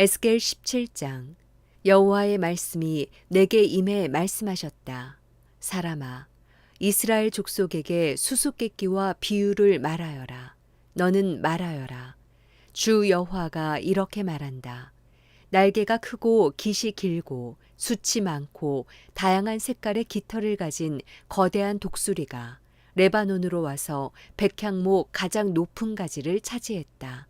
에스겔 17장 여호와의 말씀이 내게 임해 말씀하셨다. 사람아 이스라엘 족속에게 수수께끼와 비유를 말하여라. 너는 말하여라. 주 여호와가 이렇게 말한다. 날개가 크고 깃이 길고 숱이 많고 다양한 색깔의 깃털을 가진 거대한 독수리가 레바논으로 와서 백향목 가장 높은 가지를 차지했다.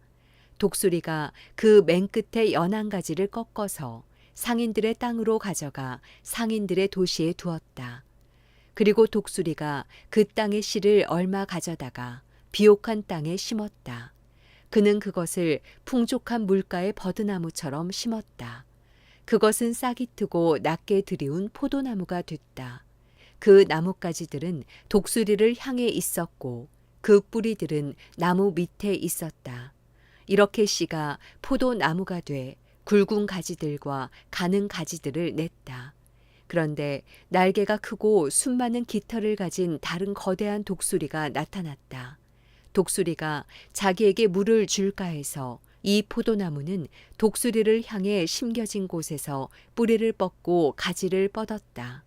독수리가 그 맨 끝에 연한 가지를 꺾어서 상인들의 땅으로 가져가 상인들의 도시에 두었다. 그리고 독수리가 그 땅의 씨를 얼마 가져다가 비옥한 땅에 심었다. 그는 그것을 풍족한 물가의 버드나무처럼 심었다. 그것은 싹이 트고 낮게 들이운 포도나무가 됐다. 그 나뭇가지들은 독수리를 향해 있었고 그 뿌리들은 나무 밑에 있었다. 이렇게 씨가 포도나무가 돼 굵은 가지들과 가는 가지들을 냈다. 그런데 날개가 크고 수많은 깃털을 가진 다른 거대한 독수리가 나타났다. 독수리가 자기에게 물을 줄까 해서 이 포도나무는 독수리를 향해 심겨진 곳에서 뿌리를 뻗고 가지를 뻗었다.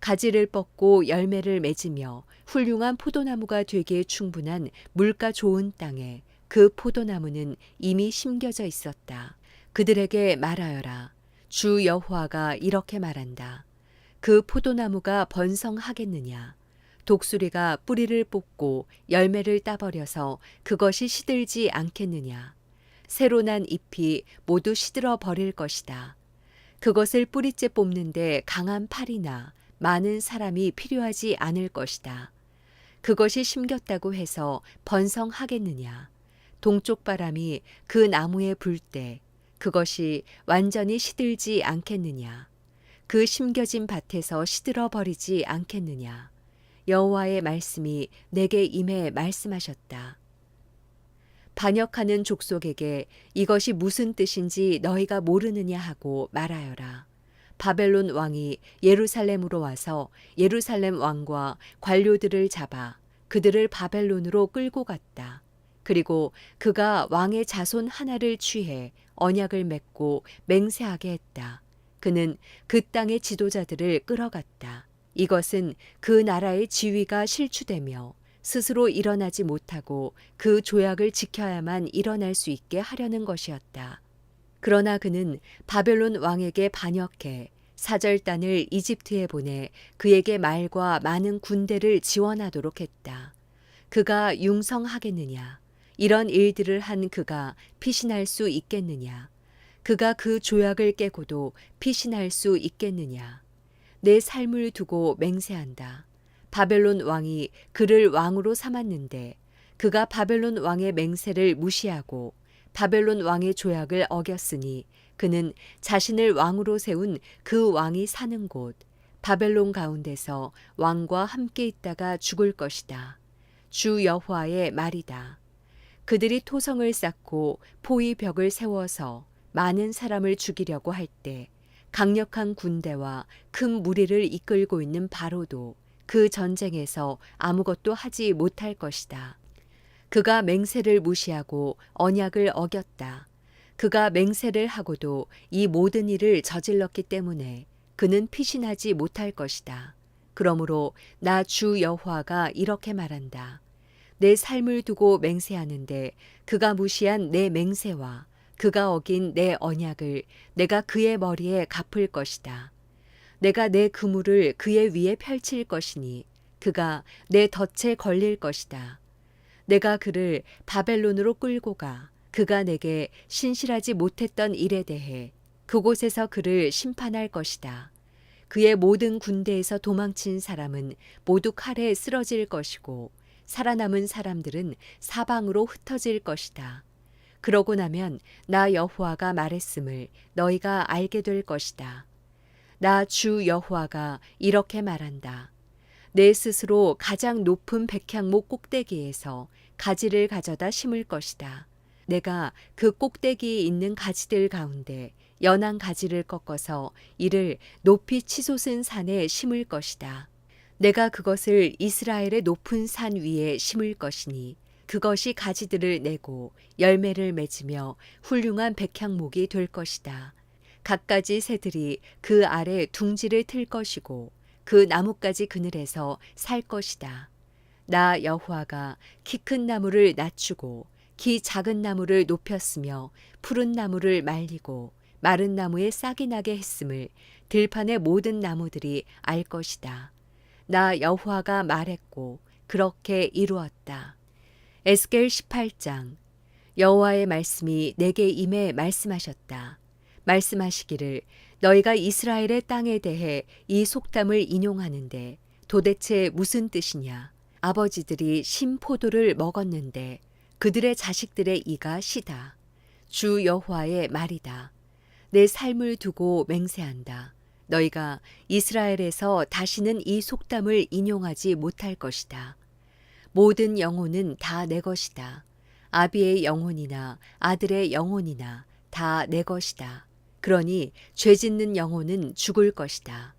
가지를 뻗고 열매를 맺으며 훌륭한 포도나무가 되기에 충분한 물가 좋은 땅에 그 포도나무는 이미 심겨져 있었다. 그들에게 말하여라. 주 여호와가 이렇게 말한다. 그 포도나무가 번성하겠느냐? 독수리가 뿌리를 뽑고 열매를 따버려서 그것이 시들지 않겠느냐? 새로 난 잎이 모두 시들어 버릴 것이다. 그것을 뿌리째 뽑는데 강한 팔이나 많은 사람이 필요하지 않을 것이다. 그것이 심겼다고 해서 번성하겠느냐? 동쪽 바람이 그 나무에 불 때 그것이 완전히 시들지 않겠느냐? 그 심겨진 밭에서 시들어 버리지 않겠느냐? 여호와의 말씀이 내게 임해 말씀하셨다. 반역하는 족속에게 이것이 무슨 뜻인지 너희가 모르느냐 하고 말하여라. 바벨론 왕이 예루살렘으로 와서 예루살렘 왕과 관료들을 잡아 그들을 바벨론으로 끌고 갔다. 그리고 그가 왕의 자손 하나를 취해 언약을 맺고 맹세하게 했다. 그는 그 땅의 지도자들을 끌어갔다. 이것은 그 나라의 지위가 실추되며 스스로 일어나지 못하고 그 조약을 지켜야만 일어날 수 있게 하려는 것이었다. 그러나 그는 바벨론 왕에게 반역해 사절단을 이집트에 보내 그에게 말과 많은 군대를 지원하도록 했다. 그가 융성하겠느냐? 이런 일들을 한 그가 피신할 수 있겠느냐? 그가 그 조약을 깨고도 피신할 수 있겠느냐? 내 삶을 두고 맹세한다. 바벨론 왕이 그를 왕으로 삼았는데 그가 바벨론 왕의 맹세를 무시하고 바벨론 왕의 조약을 어겼으니 그는 자신을 왕으로 세운 그 왕이 사는 곳 바벨론 가운데서 왕과 함께 있다가 죽을 것이다. 주 여호와의 말이다. 그들이 토성을 쌓고 포위 벽을 세워서 많은 사람을 죽이려고 할 때 강력한 군대와 큰 무리를 이끌고 있는 바로도 그 전쟁에서 아무것도 하지 못할 것이다. 그가 맹세를 무시하고 언약을 어겼다. 그가 맹세를 하고도 이 모든 일을 저질렀기 때문에 그는 피신하지 못할 것이다. 그러므로 나 주 여호와가 이렇게 말한다. 내 삶을 두고 맹세하는데 그가 무시한 내 맹세와 그가 어긴 내 언약을 내가 그의 머리에 갚을 것이다. 내가 내 그물을 그의 위에 펼칠 것이니 그가 내 덫에 걸릴 것이다. 내가 그를 바벨론으로 끌고 가 그가 내게 신실하지 못했던 일에 대해 그곳에서 그를 심판할 것이다. 그의 모든 군대에서 도망친 사람은 모두 칼에 쓰러질 것이고 살아남은 사람들은 사방으로 흩어질 것이다. 그러고 나면 나 여호와가 말했음을 너희가 알게 될 것이다. 나 주 여호와가 이렇게 말한다. 내 스스로 가장 높은 백향목 꼭대기에서 가지를 가져다 심을 것이다. 내가 그 꼭대기에 있는 가지들 가운데 연한 가지를 꺾어서 이를 높이 치솟은 산에 심을 것이다. 내가 그것을 이스라엘의 높은 산 위에 심을 것이니 그것이 가지들을 내고 열매를 맺으며 훌륭한 백향목이 될 것이다. 갖가지 새들이 그 아래 둥지를 틀 것이고 그 나뭇가지 그늘에서 살 것이다. 나 여호와가 키 큰 나무를 낮추고 키 작은 나무를 높였으며 푸른 나무를 말리고 마른 나무에 싹이 나게 했음을 들판의 모든 나무들이 알 것이다. 나 여호와가 말했고 그렇게 이루었다. 에스겔 18장 여호와의 말씀이 내게 임해 말씀하셨다. 말씀하시기를 너희가 이스라엘의 땅에 대해 이 속담을 인용하는데 도대체 무슨 뜻이냐? 아버지들이 신포도를 먹었는데 그들의 자식들의 이가 시다. 주 여호와의 말이다. 내 삶을 두고 맹세한다. 너희가 이스라엘에서 다시는 이 속담을 인용하지 못할 것이다. 모든 영혼은 다 내 것이다. 아비의 영혼이나 아들의 영혼이나 다 내 것이다. 그러니 죄 짓는 영혼은 죽을 것이다.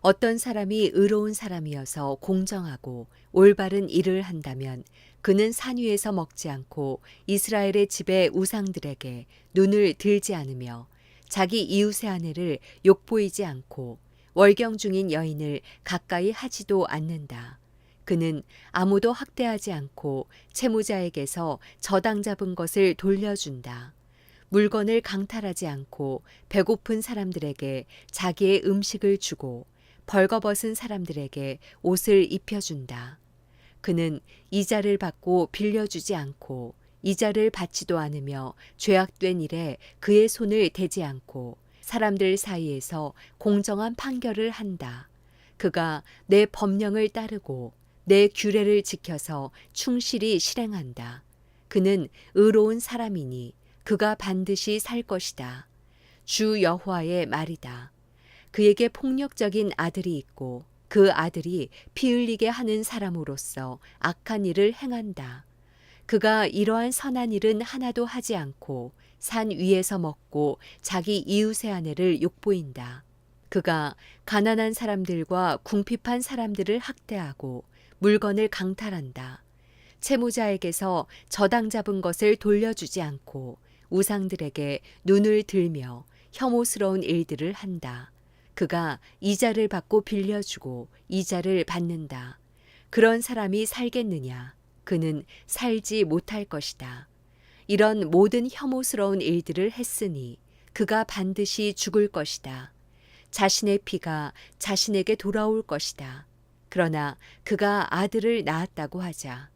어떤 사람이 의로운 사람이어서 공정하고 올바른 일을 한다면 그는 산 위에서 먹지 않고 이스라엘의 집의 우상들에게 눈을 들지 않으며 자기 이웃의 아내를 욕보이지 않고 월경 중인 여인을 가까이 하지도 않는다. 그는 아무도 학대하지 않고 채무자에게서 저당 잡은 것을 돌려준다. 물건을 강탈하지 않고 배고픈 사람들에게 자기의 음식을 주고 벌거벗은 사람들에게 옷을 입혀준다. 그는 이자를 받고 빌려주지 않고 이자를 받지도 않으며 죄악된 일에 그의 손을 대지 않고 사람들 사이에서 공정한 판결을 한다. 그가 내 법령을 따르고 내 규례를 지켜서 충실히 실행한다. 그는 의로운 사람이니 그가 반드시 살 것이다. 주 여호와의 말이다. 그에게 폭력적인 아들이 있고 그 아들이 피 흘리게 하는 사람으로서 악한 일을 행한다. 그가 이러한 선한 일은 하나도 하지 않고 산 위에서 먹고 자기 이웃의 아내를 욕보인다. 그가 가난한 사람들과 궁핍한 사람들을 학대하고 물건을 강탈한다. 채무자에게서 저당 잡은 것을 돌려주지 않고 우상들에게 눈을 들며 혐오스러운 일들을 한다. 그가 이자를 받고 빌려주고 이자를 받는다. 그런 사람이 살겠느냐? 그는 살지 못할 것이다. 이런 모든 혐오스러운 일들을 했으니 그가 반드시 죽을 것이다. 자신의 피가 자신에게 돌아올 것이다. 그러나 그가 아들을 낳았다고 하자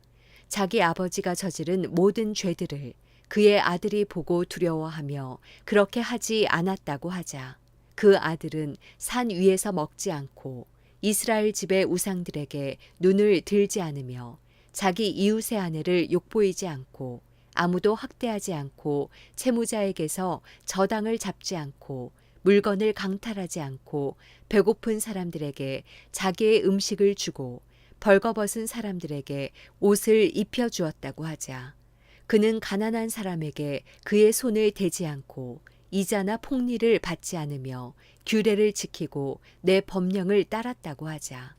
자기 아버지가 저지른 모든 죄들을 그의 아들이 보고 두려워하며 그렇게 하지 않았다고 하자 그 아들은 산 위에서 먹지 않고 이스라엘 집의 우상들에게 눈을 들지 않으며 자기 이웃의 아내를 욕보이지 않고 아무도 학대하지 않고 채무자에게서 저당을 잡지 않고 물건을 강탈하지 않고 배고픈 사람들에게 자기의 음식을 주고 벌거벗은 사람들에게 옷을 입혀 주었다고 하자. 그는 가난한 사람에게 그의 손을 대지 않고 이자나 폭리를 받지 않으며 규례를 지키고 내 법령을 따랐다고 하자.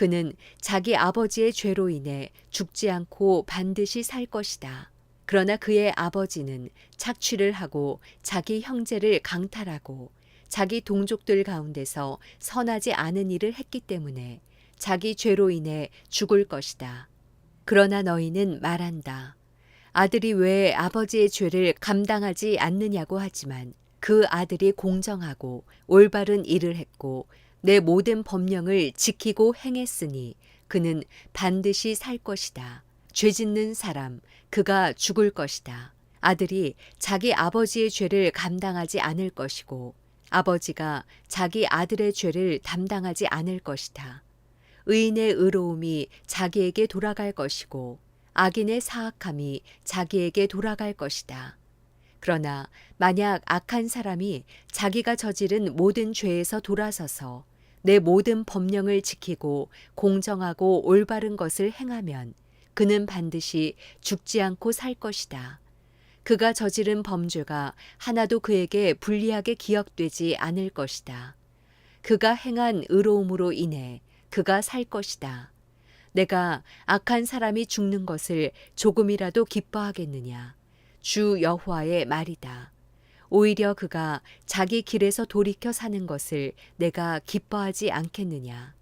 그는 자기 아버지의 죄로 인해 죽지 않고 반드시 살 것이다. 그러나 그의 아버지는 착취를 하고 자기 형제를 강탈하고 자기 동족들 가운데서 선하지 않은 일을 했기 때문에 자기 죄로 인해 죽을 것이다. 그러나 너희는 말한다. 아들이 왜 아버지의 죄를 감당하지 않느냐고 하지만 그 아들이 공정하고 올바른 일을 했고 내 모든 법령을 지키고 행했으니 그는 반드시 살 것이다. 죄 짓는 사람, 그가 죽을 것이다. 아들이 자기 아버지의 죄를 감당하지 않을 것이고 아버지가 자기 아들의 죄를 담당하지 않을 것이다. 의인의 의로움이 자기에게 돌아갈 것이고 악인의 사악함이 자기에게 돌아갈 것이다. 그러나 만약 악한 사람이 자기가 저지른 모든 죄에서 돌아서서 내 모든 법령을 지키고 공정하고 올바른 것을 행하면 그는 반드시 죽지 않고 살 것이다. 그가 저지른 범죄가 하나도 그에게 불리하게 기억되지 않을 것이다. 그가 행한 의로움으로 인해 그가 살 것이다. 내가 악한 사람이 죽는 것을 조금이라도 기뻐하겠느냐? 주 여호와의 말이다. 오히려 그가 자기 길에서 돌이켜 사는 것을 내가 기뻐하지 않겠느냐?